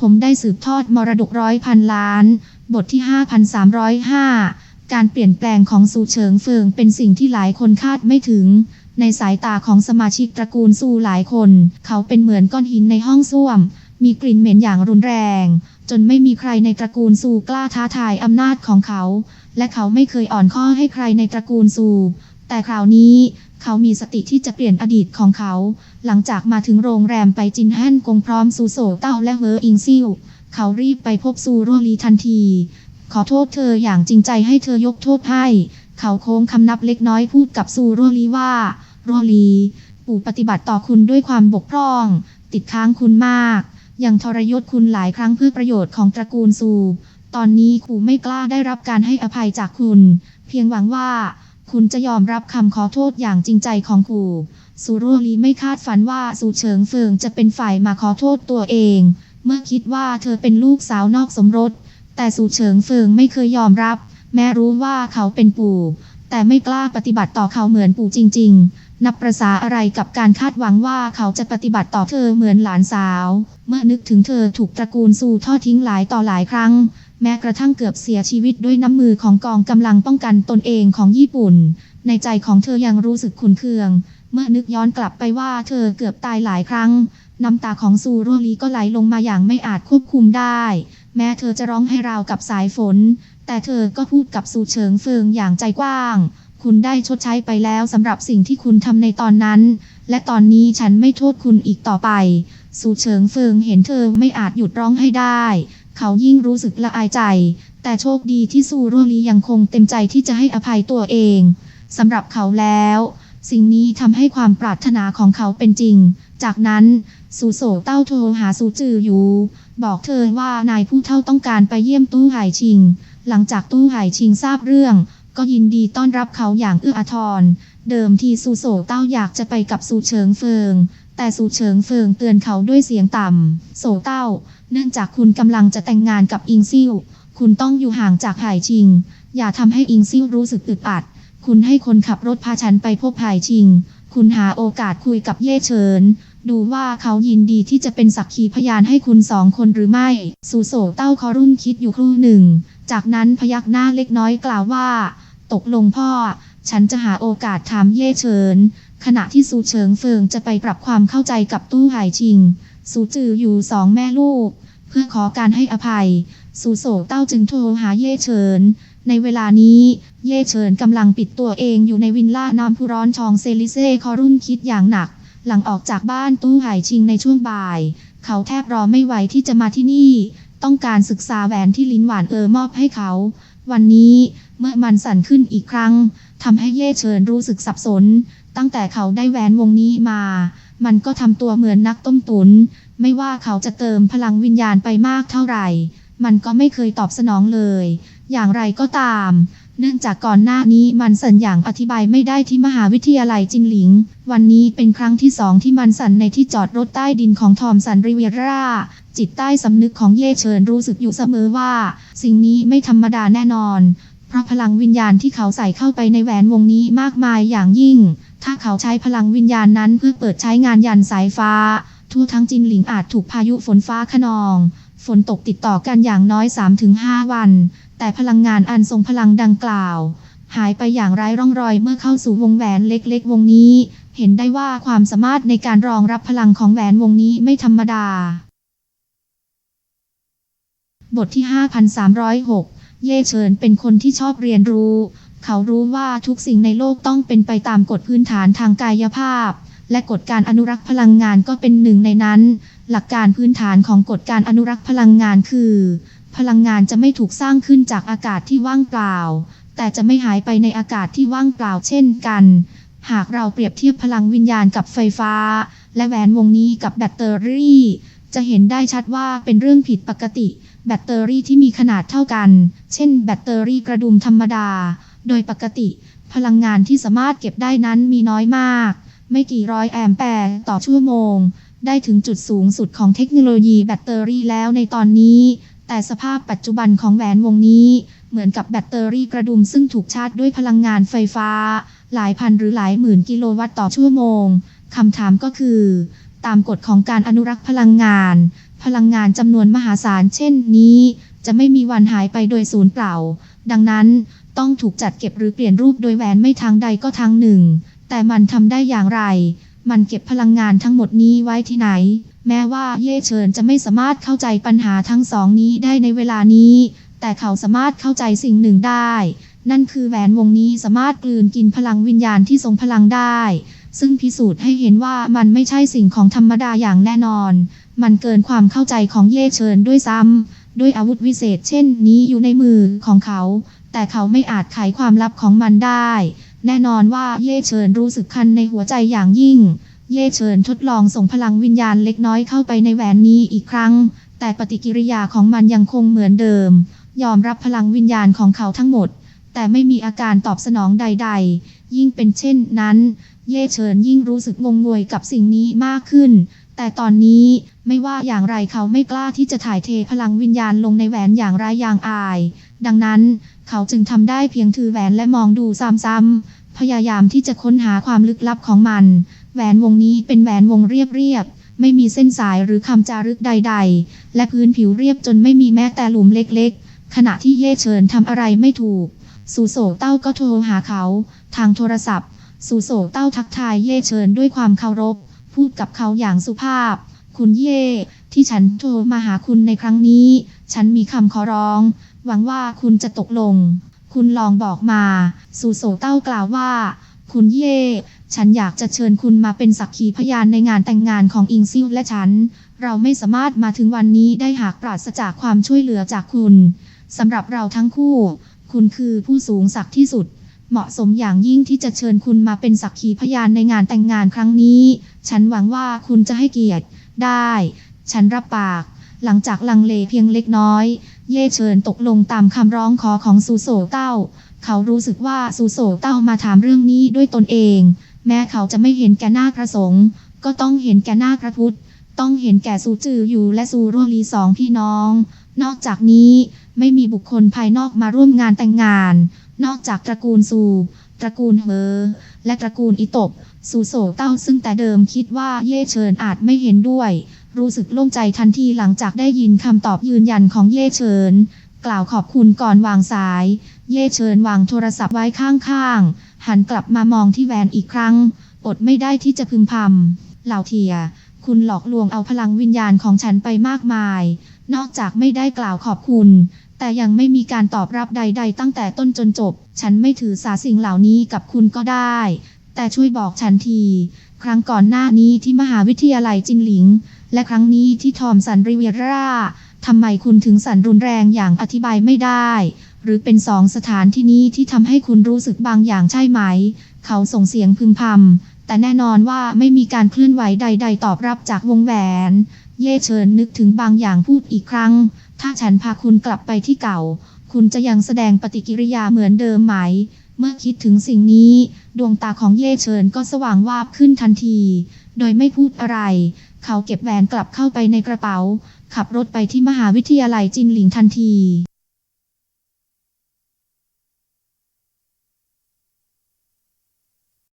ผมได้สืบทอดมรดกร้อยพันล้าน บทที่ 5305 การเปลี่ยนแปลงของซูเฉิงเฟิงเป็นสิ่งที่หลายคนคาดไม่ถึง ในสายตาของสมาชิกตระกูลซูหลายคน เขาเป็นเหมือนก้อนหินในห้องส้วม มีกลิ่นเหม็นอย่างรุนแรง จนไม่มีใครในตระกูลซูกล้าท้าทายอำนาจของเขา และเขาไม่เคยอ่อนข้อให้ใครในตระกูลซูแต่คราวนี้ เขามีสติที่จะเปลี่ยนอดีตของเขา หลังจากมาถึงโรงแรมไปจินฮั่นกงพร้อมซูโซเต้าและเวออิงซิ่วเขารีบไปพบซูโรลีทันที ขอโทษเธออย่างจริงใจให้เธอยกโทษให้ เขาโค้งคำนับเล็กน้อยพูดกับซูโรลีว่า โรลี ปู่ปฏิบัติต่อคุณด้วยความบกพร่อง ติดค้างคุณมาก ยังทรยศคุณหลายครั้งเพื่อประโยชน์ของตระกูลซู ตอนนี้ครูไม่กล้าได้รับการให้อภัยจากคุณ เพียงหวังว่า คุณจะยอมรับคำขอโทษอย่างจริงใจของครูซูโรลีไม่คาดฝันว่าซูเฉิงเฟิงจะเป็นฝ่ายมาขอโทษตัวเอง เมื่อคิดว่าเธอเป็นลูกสาวนอกสมรส แต่ซูเฉิงเฟิงไม่เคยยอมรับ แม้รู้ว่าเขาเป็นปู่ แต่ไม่กล้าปฏิบัติต่อเขาเหมือนปู่จริง ๆ นับประษาอะไรกับการคาดหวังว่าเขาจะปฏิบัติต่อเธอเหมือนหลานสาว เมื่อนึกถึงเธอถูกตระกูลซูทอดทิ้งหลายต่อหลายครั้ง แม้กระทั่งเกือบเสียชีวิตด้วยน้ำมือของกองกำลังป้องกันตนเองของญี่ปุ่น ในใจของเธอยังรู้สึกขุนเคือง เมื่อนึกย้อนกลับไปว่าเธอเกือบตายหลายครั้ง น้ำตาของซูโรลีก็ไหลลงมาอย่างไม่อาจควบคุมได้ แม้เธอจะร้องให้ราวกับสายฝน แต่เธอก็พูดกับซูเฉิงเฟิงอย่างใจกว้าง คุณได้ชดใช้ไปแล้วสำหรับสิ่งที่คุณทำในตอนนั้น และตอนนี้ฉันไม่โทษคุณอีกต่อไป ซูเฉิงเฟิงเห็นเธอไม่อาจหยุดร้องให้ได้ เขายิ่งรู้สึกละอายใจ แต่โชคดีที่ซูโรลียังคงเต็มใจที่จะให้อภัยตัวเองสำหรับเขาแล้ว สิ่งนี้ทำให้ความปรารถนาของเขาเป็นจริง จากนั้นซูโซเต้าโทรหาซูจืออยู่ บอกเธอว่านายผู้เท่าต้องการไปเยี่ยมตู้ไห่ชิง หลังจากตู้ไห่ชิงทราบเรื่อง ก็ยินดีต้อนรับเขาอย่างเอื้ออาทร เดิมทีซูโซเต้าอยากจะไปกับซูเฉิงเฟิง แต่ซูเฉิงเฟิงเตือนเขาด้วยเสียงต่ำโซเต้า เนื่องจากคุณกำลังจะแต่งงานกับอิงซิ่ว คุณต้องอยู่ห่างจากไห่ชิง อย่าทำให้อิงซิ่วรู้สึกอึดอัด คุณให้คนขับรถพาฉันไปพบไห่ชิง คุณหาโอกาสคุยกับเย่เฉิน ดูว่าเขายินดีที่จะเป็นสักขีพยานให้คุณสองคนหรือไม่ สูโสเต้าคอรุ่นคิดอยู่ครู่หนึ่ง จากนั้นพยักหน้าเล็กน้อยกล่าวว่า ตกลงพ่อ ฉันจะหาโอกาสถามเย่เฉิน ขณะที่สูเฉิงเฟิงจะไปปรับความเข้าใจกับตู้ไห่ชิงสูจืออยู่สองแม่ลูก เพื่อขอการให้อภัยสูโสเต้าจึงโทรหาเย่เฉิน ในเวลานี้ เย่เฉินกำลังปิดตัวเองอยู่ในวินล่าน้ำพุร้อนชองเซลิเซ่คอรุ่นคิดอย่างหนัก หลังออกจากบ้านตู้ไห่ชิงในช่วงบ่าย เขาแทบรอไม่ไหวที่จะมาที่นี่ ต้องการศึกษาแหวนที่ลิ้นหวานเออมอบให้เขา วันนี้เมื่อมันสั่นขึ้นอีกครั้งทำให้เย่เฉินรู้สึกสับสน ตั้งแต่เขาได้แหวนวงนี้มา มันก็ทำตัวเหมือนนักต้มตุน ไม่ว่าเขาจะเติมพลังวิญญาณไปมากเท่าไหร่ มันก็ไม่เคยตอบสนองเลย อย่างไรก็ตาม เนื่องจากก่อนหน้านี้มันสันอย่างอธิบายไม่ได้ที่มหาวิทยาลัยจินหลิง วันนี้เป็นครั้งที่สองที่มันสันในที่จอดรถใต้ดินของทอมสันริเวราจิตใต้สำนึกของเย่เฉินรู้สึกอยู่เสมอว่า สิ่งนี้ไม่ธรรมดาแน่นอน เพราะพลังวิญญาณที่เขาใส่เข้าไปในแหวนวงนี้มากมายอย่างยิ่ง ถ้าเขาใช้พลังวิญญาณนั้นเพื่อเปิดใช้งานยันสายฟ้า ทั่วทั้งจินหลิงอาจถูกพายุฝนฟ้าขนอง ฝนตกติดต่อกันอย่างน้อย 3-5 วัน แต่พลังงานอันทรงพลังดังกล่าว หายไปอย่างไร้ร่องรอยเมื่อเข้าสู่วงแหวนเล็กๆ วงนี้ เห็นได้ว่าความสามารถในการรองรับพลังของแหวนวงนี้ไม่ธรรมดา บทที่ 5306 เย่เฉินเป็นคนที่ชอบเรียนรู้ เขารู้ว่าทุกสิ่งในโลกต้องเป็นไปตามกฎพื้นฐานทางกายภาพ และกฎการอนุรักษ์พลังงานก็เป็นหนึ่งในนั้น หลักการพื้นฐานของกฎการอนุรักษ์พลังงานคือ พลังงานจะไม่ถูกสร้างขึ้นจากอากาศที่ว่างเปล่า แต่จะไม่หายไปในอากาศที่ว่างเปล่าเช่นกัน หากเราเปรียบเทียบพลังวิญญาณกับไฟฟ้า และแหวนวงนี้กับแบตเตอรี่ จะเห็นได้ชัดว่าเป็นเรื่องผิดปกติ แบตเตอรี่ที่มีขนาดเท่ากัน เช่น แบตเตอรี่กระดุมธรรมดา โดยปกติ พลังงานที่สามารถเก็บได้นั้นมีน้อยมาก ไม่กี่ร้อยแอมแปร์ต่อชั่วโมง ได้ถึงจุดสูงสุดของเทคโนโลยีแบตเตอรี่แล้วในตอนนี้ แต่สภาพปัจจุบันของแหวนวงนี้ เหมือนกับแบตเตอรี่กระดุมซึ่งถูกชาร์จด้วยพลังงานไฟฟ้า หลายพันหรือหลายหมื่นกิโลวัตต์ต่อชั่วโมงคำถามก็คือ ตามกฎของการอนุรักษ์พลังงาน พลังงานจำนวนมหาศาลเช่นนี้ จะไม่มีวันหายไปโดยศูนย์เปล่า ดังนั้น ต้องถูกจัดเก็บหรือเปลี่ยนรูปโดยแหวนไม่ทางใดก็ทางหนึ่ง แต่มันทำได้อย่างไร มันเก็บพลังงานทั้งหมดนี้ไว้ที่ไหน แม้ว่าเย่เฉินจะไม่สามารถเข้าใจปัญหาทั้งสองนี้ได้ในเวลานี้ แต่เขาสามารถเข้าใจสิ่งหนึ่งได้ นั่นคือแหวนวงนี้สามารถกลืนกินพลังวิญญาณที่ทรงพลังได้ ซึ่งพิสูจน์ให้เห็นว่ามันไม่ใช่สิ่งของธรรมดาอย่างแน่นอน มันเกินความเข้าใจของเย่เฉินด้วยซ้ำด้วยอาวุธวิเศษเช่นนี้อยู่ในมือของเขา แต่เขาไม่อาจไขความลับของมันได้ แน่นอนว่าเย่เฉินรู้สึกคันในหัวใจอย่างยิ่ง เย่เฉินทดลองส่งพลังวิญญาณเล็กน้อยเข้าไปในแหวนนี้อีกครั้ง แต่ปฏิกิริยาของมันยังคงเหมือนเดิม ยอมรับพลังวิญญาณของเขาทั้งหมด แต่ไม่มีอาการตอบสนองใด ๆ ยิ่งเป็นเช่นนั้น เย่เฉินยิ่งรู้สึกงงงวยกับสิ่งนี้มากขึ้น แต่ตอนนี้ไม่ว่าอย่างไรเขาไม่กล้าที่จะถ่ายเทพลังวิญญาณลงในแหวนอย่างไรอย่างอาย ดังนั้นเขาจึงทำได้เพียงถือแหวนและมองดูซ้ำๆพยายามที่จะค้นหาความลึกลับของมัน แหวนวงนี้เป็นแหวนวงเรียบๆไม่มีเส้นสายหรือคำจารึกใด ๆ และพื้นผิวเรียบจนไม่มีแม้แต่หลุมเล็กๆ ขณะที่เย่เฉินทำอะไรไม่ถูก สูโศกเต้าก็โทรหาเขา ทางโทรศัพท์ สูโศกเต้าทักทายเย่เฉินด้วยความเคารพ พูดกับเขาอย่างสุภาพ คุณเย่ที่ฉันโทรมาหาคุณในครั้งนี้ ฉันมีคำขอร้อง หวังว่าคุณจะตกลง คุณลองบอกมา สูโศกเต้ากล่าวว่า คุณเย่ ฉันอยากจะเชิญคุณมาเป็นสักขีพยานในงานแต่งงานของอิงซิ่วและฉัน เราไม่สามารถมาถึงวันนี้ได้หากปราศจากความช่วยเหลือจากคุณสำหรับเราทั้งคู่ คุณคือผู้สูงศักดิ์ที่สุด เหมาะสมอย่างยิ่งที่จะเชิญคุณมาเป็นสักขีพยานในงานแต่งงานครั้งนี้ ฉันหวังว่าคุณจะให้เกียรติ ได้ ฉันรับปาก หลังจากลังเลเพียงเล็กน้อย เย่เชิญตกลงตามคำร้องขอของซูโซเต้า เขารู้สึกว่าซูโซเต้ามาถามเรื่องนี้ด้วยตนเอง แม้เขาจะไม่เห็นแก่หน้ากระสงค์ก็ต้องเห็นแก่หน้ากระพุทธ ต้องเห็นแก่ซูจืออยู่และซูร่วลีสองพี่น้อง นอกจากนี้ไม่มีบุคคลภายนอกมาร่วมงานแต่งงาน นอกจากตระกูลซูตระกูลเฮอและตระกูลอิตบ ซูโซเต้าซึ่งแต่เดิมคิดว่าเย่เฉินอาจไม่เห็นด้วย รู้สึกโล่งใจทันทีหลังจากได้ยินคำตอบยืนยันของเย่เฉิน กล่าวขอบคุณก่อนวางสาย เย่เฉินวางโทรศัพท์ไว้ข้างๆ หันกลับมามองที่แวนอีกครั้ง อดไม่ได้ที่จะพึมพำเหล่าเทีย คุณหลอกลวงเอาพลังวิญญาณของฉันไปมากมาย นอกจากไม่ได้กล่าวขอบคุณ แต่ยังไม่มีการตอบรับใด ๆ ตั้งแต่ต้นจนจบ ฉันไม่ถือสาสิ่งเหล่านี้กับคุณก็ได้ แต่ช่วยบอกฉันที ครั้งก่อนหน้านี้ที่มหาวิทยาลัยจินหลิง และครั้งนี้ที่ทอมสันริเวียร่าทำไมคุณถึงสั่นรุนแรงอย่างอธิบายไม่ได้ หรือเป็นสองสถานที่นี้ที่ทำให้คุณรู้สึกบางอย่างใช่ไหม เขาส่งเสียงพึมพำแต่แน่นอนว่าไม่มีการเคลื่อนไหวใด ๆ ตอบรับจากวงแหวน เย่เชิญนึกถึงบางอย่างพูดอีกครั้ง ถ้าฉันพาคุณกลับไปที่เก่า คุณจะยังแสดงปฏิกิริยาเหมือนเดิมไหม เมื่อคิดถึงสิ่งนี้ ดวงตาของเย่เฉินก็สว่างวาบขึ้นทันที โดยไม่พูดอะไร เขาเก็บแหวนกลับเข้าไปในกระเป๋า ขับรถไปที่มหาวิทยาลัยจินหลิงทันที